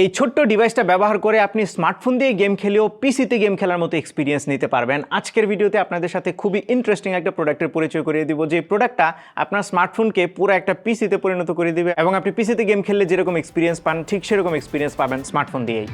এই ছোট্ট ডিভাইসটা ব্যবহার করে আপনি স্মার্টফোন দিয়ে গেম খেলেও পিসিতে গেম খেলার মতো এক্সপিরিয়েন্স নিতে পারবেন। আজকের ভিডিওতে আপনাদের সাথে খুবই ইন্টারেস্টিং একটা প্রোডাক্টের পরিচয় করিয়ে দিব যে প্রোডাক্টটা আপনার স্মার্টফোনকে পুরো একটা পিসিতে পরিণত করে দিবে এবং আপনি পিসিতে গেম খেললে যেরকম এক্সপিরিয়েন্স পান, ঠিক সেরকম এক্সপিরিয়েন্স পাবেন স্মার্টফোন দিয়েই।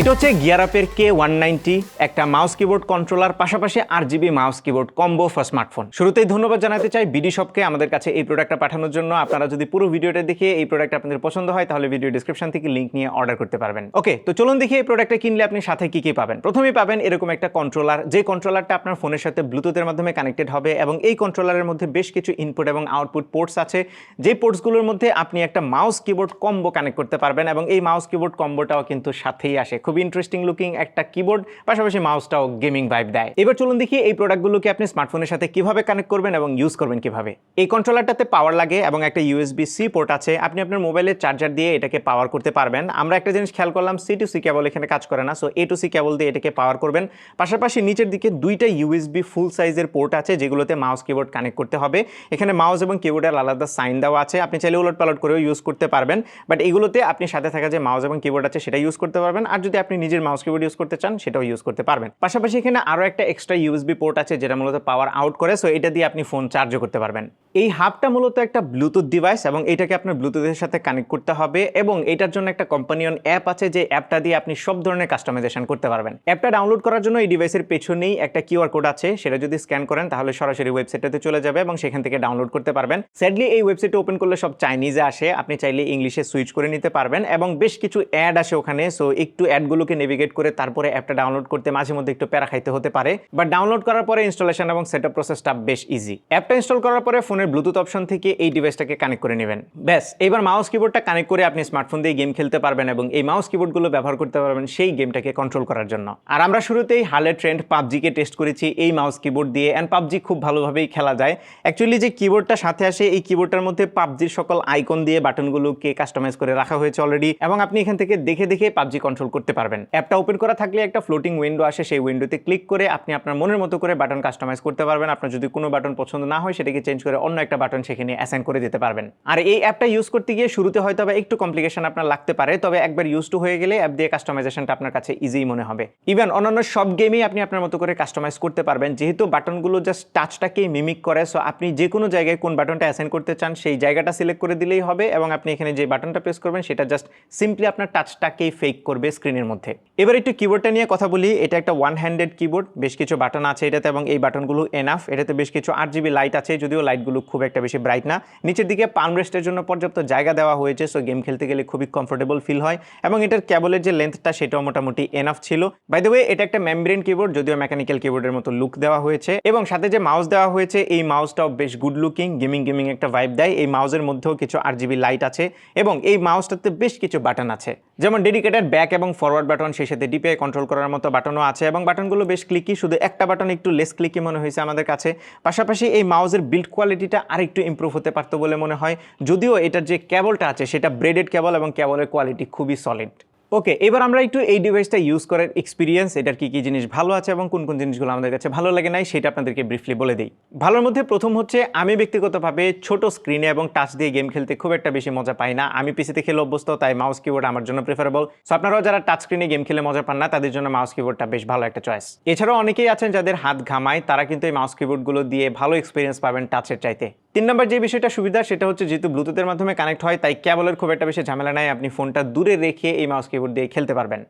এটা হচ্ছে গিয়ার আপের কে ওয়ান নাইনটি একটা মাউস কিবোর্ড কন্ট্রোলার পাশাপাশি আর GB mouse keyboard combo for smartphone শুরুতেই ধন্যবাদ জানাতে চাই বিডি শপকে আমাদের কাছে এই প্রোডাক্টটা পাঠানোর জন্য। আপনারা যদি পুরো ভিডিওটা দেখে এই প্রোডাক্ট আপনাদের পছন্দ হয়, তাহলে ভিডিও ডিসক্রিপশন থেকে লিঙ্ক নিয়ে অর্ডার করতে পারবেন। ওকে তো চলুন দেখি এই প্রোডাক্টটা কিনলে আপনি সাথে কি কি পাবেন। প্রথমেই পাবেন এরকম একটা কন্ট্রোলার যে কন্ট্রোলারটা আপনার ফোনের সাথে ব্লুটুথের মাধ্যমে কানেক্টেড হবে এবং এই কন্ট্রোলারের মধ্যে বেশ কিছু ইনপুট এবং আউটপুট পোর্টস আছে। যে পোর্টসগুলোর মধ্যে আপনি একটা মাউস কিবোর্ড কম্বো কানেক্ট করতে পারবেন এবং এই মাউস কিবোর্ড কম্বোটাও কিন্তু সাথেই আসে। খুব ইন্টারেস্টিং লুকিং একটা কিবোর্ড পাশাপাশি মাউসটাও গেমিং ভাইব দেয়। এবার চলুন দেখি এই প্রোডাক্টগুলোকে আপনি স্মার্টফোনের সাথে কীভাবে কানেক্ট করবেন এবং ইউজ করবেন কীভাবে। এই কন্ট্রোলারটাতে পাওয়ার লাগে এবং একটা ইউএসবি সি পোর্ট আছে। আপনি আপনার মোবাইলের চার্জার দিয়ে এটাকে পাওয়ার করতে পারবেন। আমরা একটা জিনিস খেয়াল করলাম সি টু সি কেবল এখানে কাজ করে না so A to C cable দিয়ে এটাকে পাওয়ার করবেন। পাশাপাশি নিচের দিকে দুইটা ইউএসবি ফুল সাইজের পোর্ট আছে, যেগুলোতে মাউস কিবোর্ড কানেক্ট করতে হবে। এখানে মাউস এবং কিবোর্ডের আলাদা সাইন দেওয়া আছে। আপনি চাইলে উলট পালট করেও ইউজ করতে পারবেন বাট এগুলোতে আপনি সাথে থাকা যে মাউস এবং কিবোর্ড আছে, সেটা ইউজ করতে পারবেন। আর যদি আপনি নিজের মাউস কিবোর্ড ইউজ করতে চান, সেটাও ইউজ করতে পারবেন। পাশাপাশি এখানে আরও একটা এক্সট্রা ইউএসবি পোর্ট আছে, যেটা মূলত পাওয়ার আউট করে সো এটা দিয়ে আপনি ফোন চার্জও করতে পারবেন। এই হাবটা মূলত একটা ব্লুটুথ ডিভাইস এবং এটাকে আপনার ব্লুটুথের সাথে কানেক্ট করতে হবে এবং এটার জন্য একটা কোম্পানিয়ন অ্যাপ আছে, যে অ্যাপটা দিয়ে আপনি সব ধরনের কাস্টমাইজেশন করতে পারবেন। অ্যাপটা ডাউনলোড করার জন্য এই ডিভাইসের পেছনেই একটা কিউআর কোড আছে, সেটা যদি স্ক্যান করেন, তাহলে সরাসরি ওয়েবসাইটটাতে চলে যাবে এবং সেখান থেকে ডাউনলোড করতে পারবেন। স্যাডলি এই ওয়েবসাইটে ওপেন করলে সব চাইনিজে আসে, আপনি চাইলে ইংলিশে সুইচ করে নিতে পারবেন এবং বেশ কিছু অ্যাড আসে ওখানে সো একটু অ্যাডগুলোকে নেভিগেট করে তারপরে অ্যাপটা ডাউনলোড করতে মাঝে মধ্যে একটু প্যারা খাইতে হতে পারে। বাট ডাউনলোড করার পরে ইনস্টলেশন এবং সেটআপ প্রসেসটা বেশ ইজি অ্যাপটা ইনস্টল করার পরে ফোনের ব্লুটুথ অপশন থেকে এই ডিভাইসটাকে কানেক্ট করে নেবেন। ব্যাস, এবার মাউস কিবোর্ডটা কানেক্ট করে আপনি স্মার্টফোন দিয়ে গেম খেলতে পারবেন এবং এই মাউস কিবোর্ডগুলো ব্যবহার করতে পারবেন সেই গেমটাকে কন্ট্রোল করার জন্য। আর আমরা শুরুতেই হালের ট্রেন্ড পাবজিকে টেস্ট করেছি এই মাউস কিবোর্ড দিয়ে। অ্যান্ড পাবজি খুব ভালোভাবেই খেলা যায়। অ্যাকচুয়ালি যে কিবোর্ডটা সাথে আসে, এই কিবোর্ডটার মধ্যে পাবজির সকল আইকন দিয়ে বাটনগুলোকে কাস্টমাইজ করে রাখা হয়েছে অলরেডি এবং আপনি এখান থেকে দেখে দেখে পাবজি কন্ট্রোল করতে পারবেন। অ্যাপটা ওপেন করা থাকলে একটা ফ্লোটিং উইন্ডো আসে, সেই উইন্ডোতে ক্লিক করে আপনি আপনার মনের মতো করে বাটন কাস্টমাইজ করতে পারবেন। আপনার যদি কোনো বাটন পছন্দ না হয়, সেটাকে চেঞ্জ করে অন্য একটা বাটন সেখানে অ্যাসাইন করে দিতে পারবেন। আর এই অ্যাপটা ইউজ করতে গিয়ে শুরুতে হয়তো বা একটু কমপ্লিকেশন আপনার লাগতে পারে, তবে একবার ইউজ টু হয়ে গেলে অ্যাপ দিয়ে কাস্টমাইজেশনটা আপনার কাছে ইজি মনে হবে। ইভেন অন্যান্য সব গেমেই আপনি আপনার মতো করে কাস্টমাইজ করতে পারবেন, যেহেতু বাটনগুলো জাস্ট টাচটাকেই মিমিক করে সো আপনি যে কোনো জায়গায় কোন বাটনটা অ্যাসাইন করতে চান, সেই জায়গাটা সিলেক্ট করে দিলেই হবে এবং আপনি এখানে যে বাটনটা প্রেস করবেন, সেটা জাস্ট সিম্পলি আপনার টাচটাকেই ফেক করবে স্ক্রিনের মধ্যে। এবার একটু কিবোর্ডটা নিয়ে কথা বলি। এটা একটা ওয়ান হ্যান্ডেড কিবোর্ড বেশ কিছু বাটন আছে এটাতে এবং এই বাটনগুলো এনাফ এটাতে বেশ কিছু আট জিবি লাইট আছে, যদিও লাইটগুলো খুব একটা বেশি ব্রাইট না। নিচের দিকে পাম রেস্টের জন্য পর্যাপ্ত জায়গা দেওয়া হয়েছে সো গেম খেলতে গেলে খুবই কমফোর্টেবল ফিল হয়। এবং এটার কেবলের যে লেন্থটা সেটাও মোটামুটি এনাফ ছিল। বাই দ্য ওয়ে এটা একটা মেমব্রেন কিবোর্ড যদিও মেকানিক্যাল কিবোর্ডের মতো লুক দেওয়া হয়েছে। এবং সাথে যে মাউস দেওয়া হয়েছে, এই মাউসটাও বেশ গুড লুকিং গেমিং গেমিং একটা ভাইব দেয়। এই মাউসের মধ্যেও কিছু আট জিবি লাইট আছে এবং এই মাউসটাতে বেশ কিছু বাটন আছে। যেমন ডেডিকেটেড ব্যাক এবং ফরওয়ার্ড বাটন সেই সাথে ডিপে কন্ট্রোল করার মতো বাটনও আছে এবং বাটনগুলো বেশ ক্লিকই শুধু একটা বাটন একটু লেস ক্লিকই মনে হয়েছে আমাদের কাছে। পাশাপাশি এই মাউজের বিল্ড কোয়ালিটিটা আর একটু ইম্প্রুভ হতে পারতো বলে মনে হয়, যদিও এটার যে কেবলটা আছে, সেটা ব্রেডেড কেবল এবং কেবলের কোয়ালিটি খুবই সলিড ওকে এবার আমরা একটু এই ডিভাইসটা ইউজ করার এক্সপিরিয়েন্স এটার কি কি জিনিস ভালো আছে এবং কোন কোন জিনিসগুলো আমাদের কাছে ভালো লাগে নাই, সেটা আপনাদেরকে ব্রিফলি বলে দিই। ভালোর মধ্যে প্রথম হচ্ছে, আমি ব্যক্তিগতভাবে ছোট স্ক্রিনে এবং টাচ দিয়ে গেম খেলতে খুব একটা বেশি মজা পাই না। আমি পিসিতে খেলে অভ্যস্ত, তাই মাউস কিবোর্ড আমার জন্য প্রেফারেবল সো আপনারাও যারা টাচ স্ক্রিনে গেম খেলে মজা পান না, তাদের জন্য মাউস কিবোর্ডটা বেশ ভালো একটা চয়েস এছাড়াও অনেকেই আছেন যাদের হাত ঘামায়, তারা কিন্তু এই মাউস কিবোর্ডগুলো দিয়ে ভালো এক্সপিরিয়েন্স পাবেন টাচের চাইতে। তিন নম্বর যে বিষয়টা সুবিধা, সেটা হচ্ছে যেহেতু ব্লুটুথের মাধ্যমে কানেক্ট হয়, তাই কেবলের খুব একটা বেশি ঝামেলা নাই। আপনি ফোনটা দূরে রেখে এই মাউস কিবোর্ড দিয়ে খেলতে পারবেন।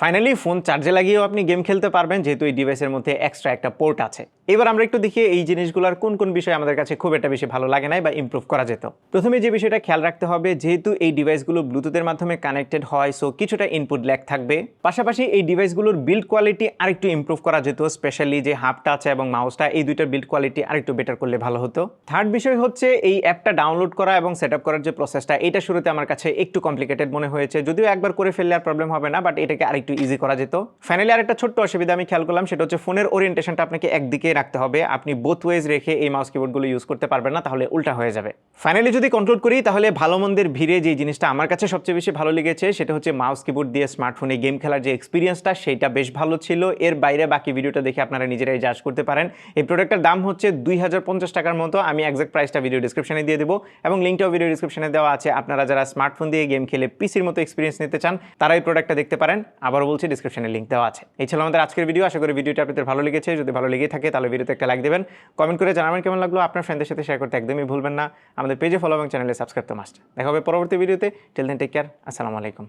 ফাইনালি ফোন চার্জে লাগিয়েও আপনি গেম খেলতে পারবেন, যেহেতু এই ডিভাইসের মধ্যে এক্সট্রা একটা পোর্ট আছে। এবার আমরা একটু দেখি এই জিনিসগুলোর কোন কোন বিষয় আমাদের কাছে খুব একটা বেশি ভালো লাগে নাই বা ইমপ্রুভ করা যেত। প্রথমে যে বিষয়টা খেয়াল রাখতে হবে, যেহেতু এই ডিভাইসগুলো ব্লুটুথের মাধ্যমে কানেক্টেড হয় সো কিছুটা ইনপুট ল্যাগ থাকবে। পাশাপাশি এই ডিভাইসগুলোর বিল্ড কোয়ালিটি আরেকটু ইমপ্রুভ করা যেত স্পেশালি যে হাফটা আছে এবং মাউসটা এই দুইটার বিল্ড কোয়ালিটি আরেকটু বেটার করলে ভালো হতো। থার্ড বিষয় হচ্ছে এই অ্যাপটা ডাউনলোড করা এবং সেট করার যে প্রসেসটা এটা শুরুতে আমার কাছে একটু কমপ্লিকেটেড মনে হয়েছে। যদিও একবার করে ফেললে আর প্রবলেম হবে না বাট এটাকে আরেকটু একটু ইজি করা যেত। ফাইনালি আরেকটা ছোট্ট অসুবিধা আমি খেয়াল করলাম, সেটা হচ্ছে ফোনের ওরিয়েন্টেশনটা আপনাকে একদিকে রাখতে হবে। আপনি বোথ ওয়েজ রেখে এই মাউস কিবোর্ডগুলো ইউজ করতে পারবেন না, তাহলে উল্টা হয়ে যাবে। ফাইনালি যদি কন্ট্রোল করি, তাহলে ভালো মন্দের ভিড়ে যে জিনিসটা আমার কাছে সবচেয়ে বেশি ভালো লেগেছে, সেটা হচ্ছে মাউস কিবোর্ড দিয়ে স্মার্টফোনে গেম খেলার যে এক্সপিরিয়েন্সটা সেটা বেশ ভালো ছিল। এর বাইরে বাকি ভিডিওটা দেখে আপনারা নিজেরাই জাজ করতে পারেন। এই প্রোডাক্টের দাম হচ্ছে দুই হাজার পঞ্চাশ টাকার মতো। আমি একজ্যাক্ট প্রাইসটা ভিডিও ডিসক্রিপশনে দিয়ে দেবো এবং লিঙ্কটাও ভিডিও ডিসক্রিপশনে দেওয়া আছে। আপনারা যারা স্মার্টফোন দিয়ে গেম খেলে পিসির মতো এক্সপিরিয়েন্স নিতে চান, তারা এই প্রোডাক্টটা দেখতে পারেন। আবারও বলছি ডিসক্রিপশনে লিঙ্ক দেওয়া আছে। এই ছিল আমাদের আজকের ভিডিও আশা করি ভিডিওটা আপনাদের ভালো লেগেছে। যদি ভালো লেগে থাকে, তাহলে ভিডিওতে একটা লাইক দেবেন। কমেন্ট করে জানাবেন কেমন লাগল। আপনার ফ্রেন্ডের সাথে শেয়ার করতে একদমই ভুলবেন না। আমাদের পেজে ফলো এবং চ্যানেলে সাবস্ক্রাইব তো মাস্ট দেখা হবে পরবর্তী ভিডিওতে টেল দেন টেক কেয়ার আসসালামু আলাইকুম।